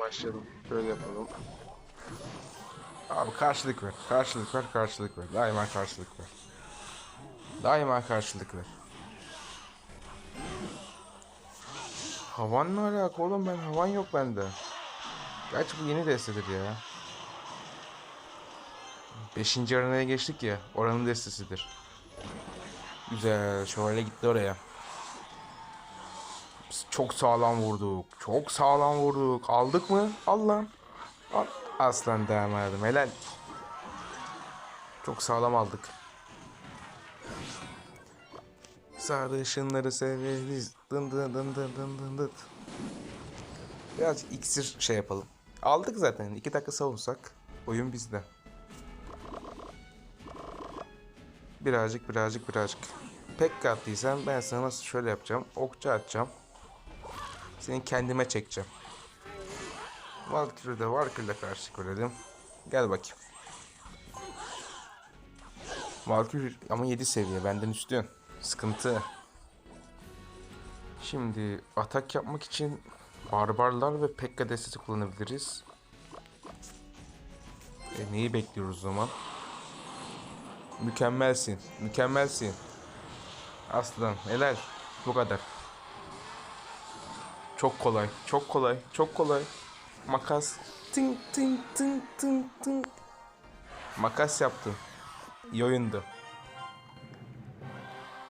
Başlayalım. Şöyle yapalım. Abi karşılık ver. Karşılık ver, karşılık ver. Daima karşılık ver. Daima karşılık ver. Havanla alaka oğlum ben havan yok bende. Gerçi bu yeni destedir ya. Beşinci arenaya geçtik ya. Oranın destesidir. Güzel. Şöyle gitti oraya. Biz çok sağlam vurduk. Çok sağlam vurduk. Aldık mı? Al lan. Al. Aslan damadım. Helal. Çok sağlam aldık. Sarışınları severiz. Dın dın dın dın dın dın dın. Birazcık iksir şey yapalım. Aldık zaten. İki dakika savunsak. Oyun bizde. Birazcık birazcık birazcık. Pek kattıysan ben sana nasıl şöyle yapacağım. Okçu atacağım. Seni kendime çekeceğim. Valkyrie'de Valkyrie'de karşı görelim. Gel bakayım. Valkyrie ama 7 seviye benden üstün. Sıkıntı. Şimdi atak yapmak için barbarlar ve Pekka destesi kullanabiliriz. E, neyi bekliyoruz o zaman? Mükemmelsin. Mükemmelsin. Aslan helal. Bu kadar. Çok kolay. Çok kolay. Çok kolay. Makas. Ting ting ting ting ting. Makas yaptım. İyi.